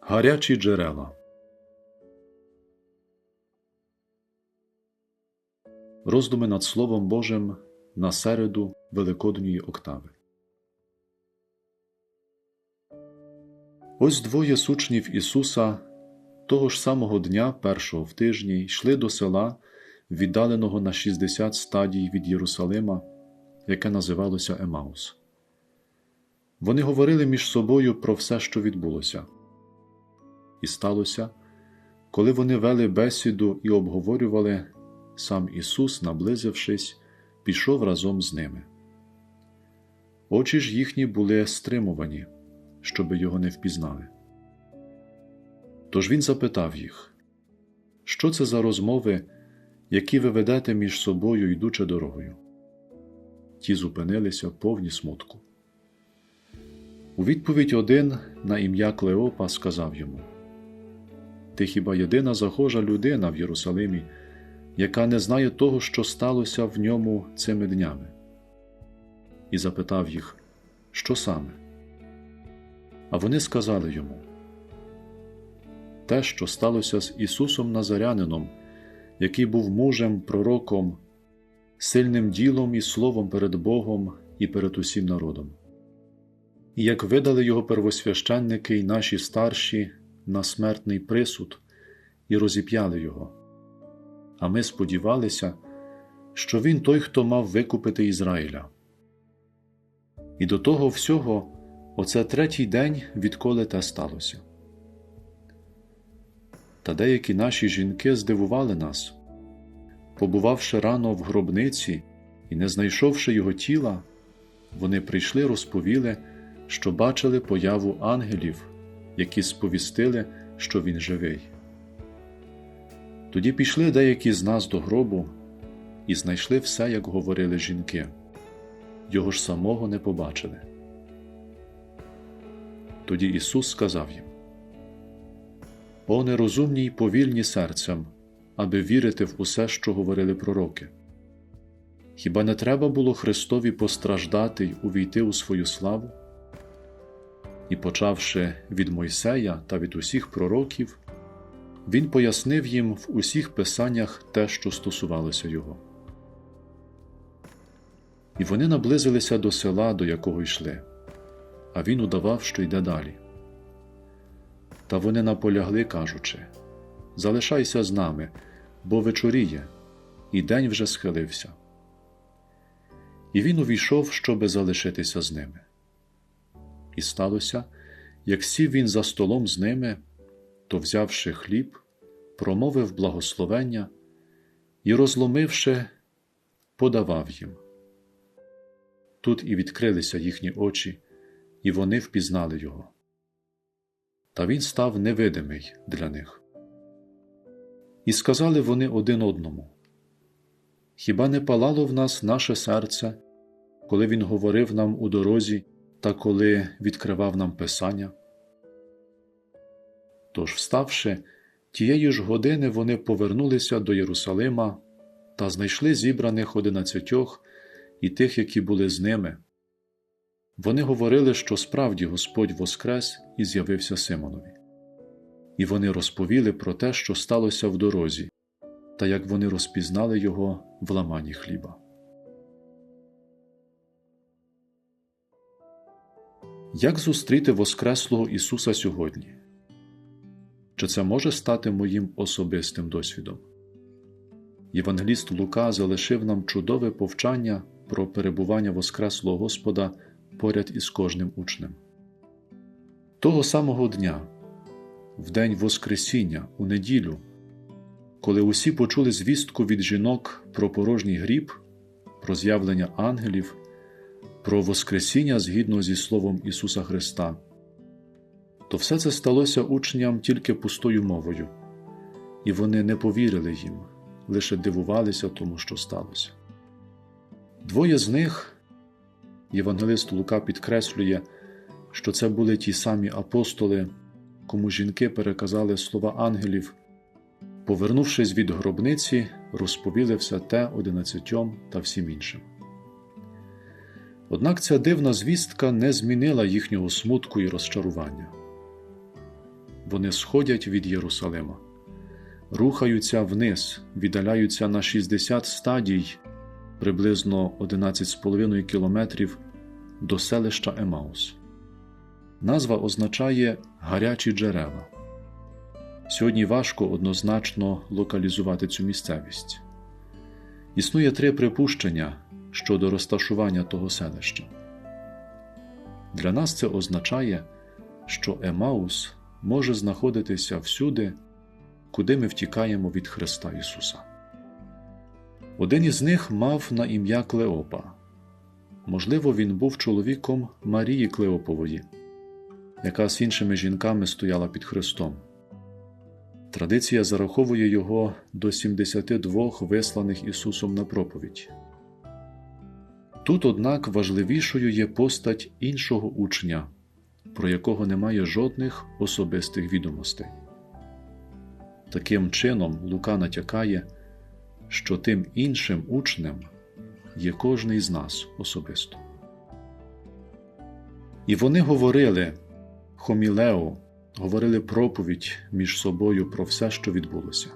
Гарячі джерела. Роздуми над Словом Божим на середу Великодньої октави. Ось двоє сучнів Ісуса того ж самого дня, першого в тижні, йшли до села, віддаленого на 60 стадій від Єрусалима, яке називалося Емаус. Вони говорили між собою про все, що відбулося. І сталося, коли вони вели бесіду і обговорювали, сам Ісус, наблизившись, пішов разом з ними. Очі ж їхні були стримувані, щоби його не впізнали. Тож він запитав їх, що це за розмови, які ви ведете між собою, йдучи дорогою? Ті зупинилися повні смутку. У відповідь один на ім'я Клеопа сказав йому Ти хіба єдина захожа людина в Єрусалимі, яка не знає того, що сталося в ньому цими днями? І запитав їх, що саме? А вони сказали йому те, що сталося з Ісусом Назарянином, який був мужем, пророком, сильним ділом і словом перед Богом і перед усім народом. І як видали його первосвященники й наші старші на смертний присуд і розіп'яли його. А ми сподівалися, що він той, хто мав викупити Ізраїля. І до того всього, оце третій день, відколи те сталося. Та деякі наші жінки здивували нас, побувавши рано в гробниці і не знайшовши його тіла, вони прийшли, розповіли, що бачили появу ангелів, які сповістили, що він живий. Тоді пішли деякі з нас до гробу і знайшли все, як говорили жінки, його ж самого не побачили. Тоді Ісус сказав їм о нерозумні й повільні серцем, аби вірити в усе, що говорили пророки. Хіба не треба було Христові постраждати й увійти у свою славу? І, почавши від Мойсея та від усіх пророків, він пояснив їм в усіх писаннях те, що стосувалося його. І вони наблизилися до села, до якого йшли, а він удавав, що йде далі. Та вони наполягли, кажучи Залишайся з нами, бо вечоріє, і день вже схилився. І він увійшов, щоби залишитися з ними. І сталося, як сів він за столом з ними, то, взявши хліб, промовив благословення і, розломивши, подавав їм. Тут і відкрилися їхні очі, і вони впізнали його та він став невидимий для них. І сказали вони один одному: Хіба не палало в нас наше серце, коли він говорив нам у дорозі та коли відкривав нам Писання? Тож, вставши, тієї ж години вони повернулися до Єрусалима та знайшли зібраних одинадцятьох і тих, які були з ними. Вони говорили, що справді Господь воскрес і з'явився Симонові. І вони розповіли про те, що сталося в дорозі, та як вони розпізнали його в ламані хліба. Як зустріти Воскреслого Ісуса сьогодні? Чи це може стати моїм особистим досвідом? Євангеліст Лука залишив нам чудове повчання про перебування Воскреслого Господа поряд із кожним учнем. Того самого дня, в день Воскресіння, у неділю, коли усі почули звістку від жінок про порожній гріб, про з'явлення ангелів, про Воскресіння згідно зі Словом Ісуса Христа, то все це сталося учням тільки пустою мовою, і вони не повірили їм, лише дивувалися тому, що сталося. Двоє з них Євангелист Лука підкреслює, що це були ті самі апостоли, кому жінки переказали слова ангелів, повернувшись від гробниці, розповіли все те одинадцятьом та всім іншим. Однак ця дивна звістка не змінила їхнього смутку і розчарування. вони сходять від Єрусалима, рухаються вниз, віддаляються на 60 стадій, приблизно 11,5 кілометрів до селища Емаус. Назва означає гарячі джерела. Сьогодні важко однозначно локалізувати цю місцевість. Існує три припущення щодо розташування того селища. Для нас це означає, що Емаус може знаходитися всюди, куди ми втікаємо від Христа Ісуса. Один із них мав на ім'я Клеопа. Можливо, він був чоловіком Марії Клеопової, яка з іншими жінками стояла під Христом. Традиція зараховує його до 72 висланих Ісусом на проповідь. Тут, однак, важливішою є постать іншого учня, про якого немає жодних особистих відомостей. Таким чином, Лука натякає, що тим іншим учнем є кожний з нас особисто. І вони говорили хомілео, говорили проповідь між собою про все, що відбулося.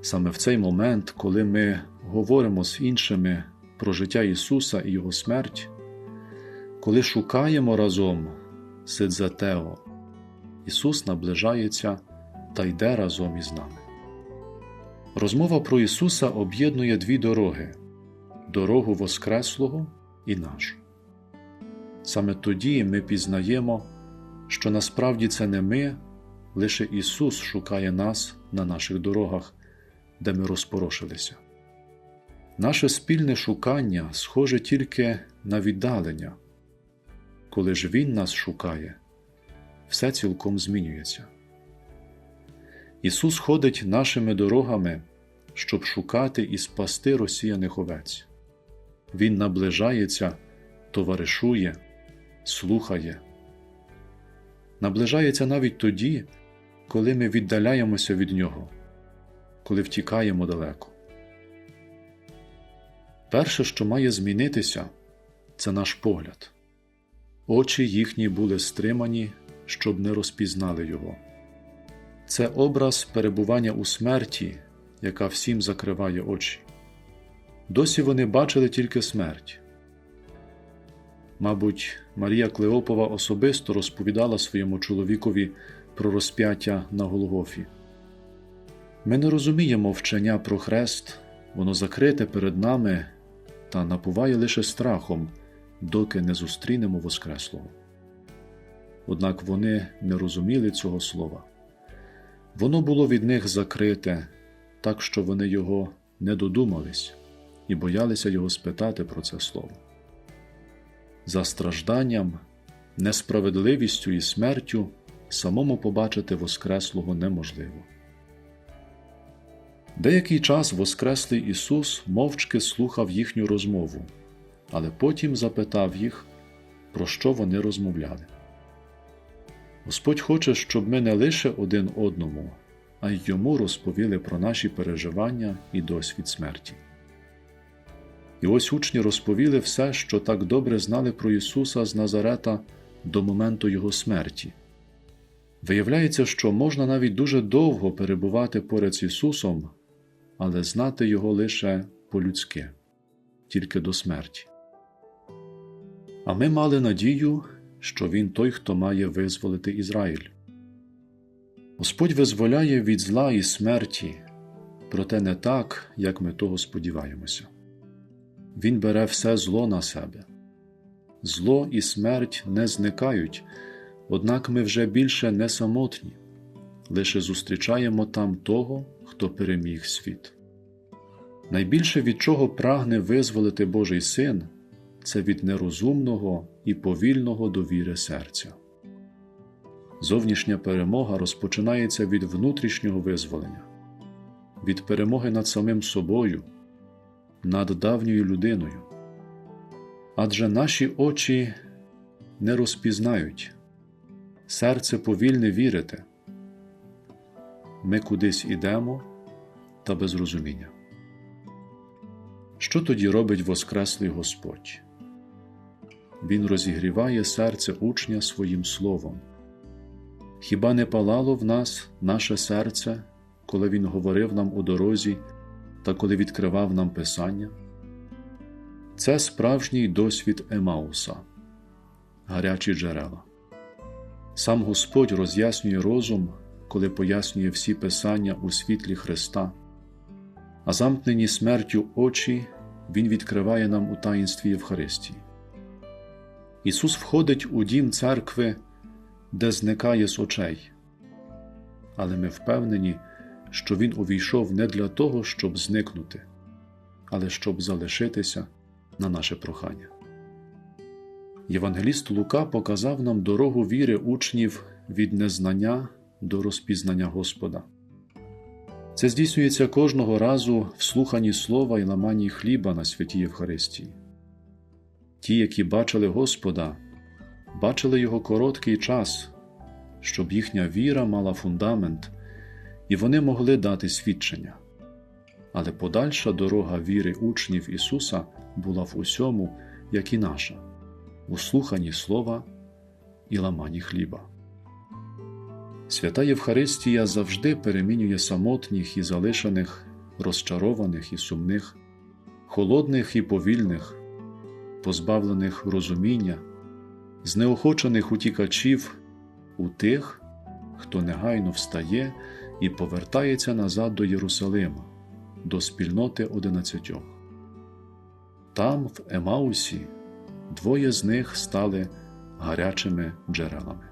Саме в цей момент, коли ми говоримо з іншими про життя Ісуса і Його смерть, коли шукаємо разом Сидзатео, Ісус наближається та йде разом із нами. Розмова про Ісуса об'єднує дві дороги дорогу Воскреслого і нашу. Саме тоді ми пізнаємо, що насправді це не ми, лише Ісус шукає нас на наших дорогах, де ми розпорошилися. Наше спільне шукання схоже тільки на віддалення. Коли ж Він нас шукає, все цілком змінюється. Ісус ходить нашими дорогами, щоб шукати і спасти розсіяних овець. Він наближається, товаришує, слухає. Наближається навіть тоді, коли ми віддаляємося від Нього, коли втікаємо далеко. Перше, що має змінитися, це наш погляд. Очі їхні були стримані, щоб не розпізнали Його. Це образ перебування у смерті, яка всім закриває очі. Досі вони бачили тільки смерть. Мабуть, Марія Клеопова особисто розповідала своєму чоловікові про розп'яття на Голгофі. Ми не розуміємо вчення про хрест, воно закрите перед нами та напуває лише страхом, доки не зустрінемо Воскреслого. Однак вони не розуміли цього слова. Воно було від них закрите, так що вони його не додумались і боялися його спитати про це слово. За стражданням, несправедливістю і смертю самому побачити Воскреслого неможливо. Деякий час Воскреслий Ісус мовчки слухав їхню розмову, але потім запитав їх, про що вони розмовляли. Господь хоче, щоб ми не лише один одному, а й йому розповіли про наші переживання і досвід смерті. І ось учні розповіли все, що так добре знали про Ісуса з Назарета до моменту Його смерті. Виявляється, що можна навіть дуже довго перебувати поряд з Ісусом, але знати Його лише по-людськи, тільки до смерті. А ми мали надію, що Він той, хто має визволити Ізраїль. Господь визволяє від зла і смерті, проте не так, як ми того сподіваємося. Він бере все зло на себе. Зло і смерть не зникають, однак ми вже більше не самотні, лише зустрічаємо там того, хто переміг світ. Найбільше від чого прагне визволити Божий син, це від нерозумного і повільного довіри серця. Зовнішня перемога розпочинається від внутрішнього визволення, від перемоги над самим собою, над давньою людиною. Адже наші очі не розпізнають, серце повільне вірити. Ми кудись ідемо та без розуміння. Що тоді робить Воскреслий Господь? Він розігріває серце учня своїм словом, Хіба не палало в нас наше серце, коли Він говорив нам у дорозі та коли відкривав нам Писання? Це справжній досвід Емауса, гарячі джерела. Сам Господь роз'яснює розум, коли пояснює всі Писання у світлі Христа, а замкнені смертю очі Він відкриває нам у таїнстві Євхаристії. Ісус входить у дім церкви, де зникає з очей, але ми впевнені, що Він увійшов не для того, щоб зникнути, але щоб залишитися на наше прохання. Євангеліст Лука показав нам дорогу віри учнів від незнання до розпізнання Господа. Це здійснюється кожного разу в слуханні слова і ламанні хліба на святій Євхаристії. Ті, які бачили Господа, бачили Його короткий час, щоб їхня віра мала фундамент, і вони могли дати свідчення. Але подальша дорога віри учнів Ісуса була в усьому, як і наша, у слуханні слова і ламанні хліба. Свята Євхаристія завжди перемінює самотніх і залишених, розчарованих і сумних, холодних і повільних, позбавлених розуміння, знеохочених утікачів у тих, хто негайно встає і повертається назад до Єрусалима, до спільноти одинадцятьох. Там, в Емаусі, двоє з них стали гарячими джерелами.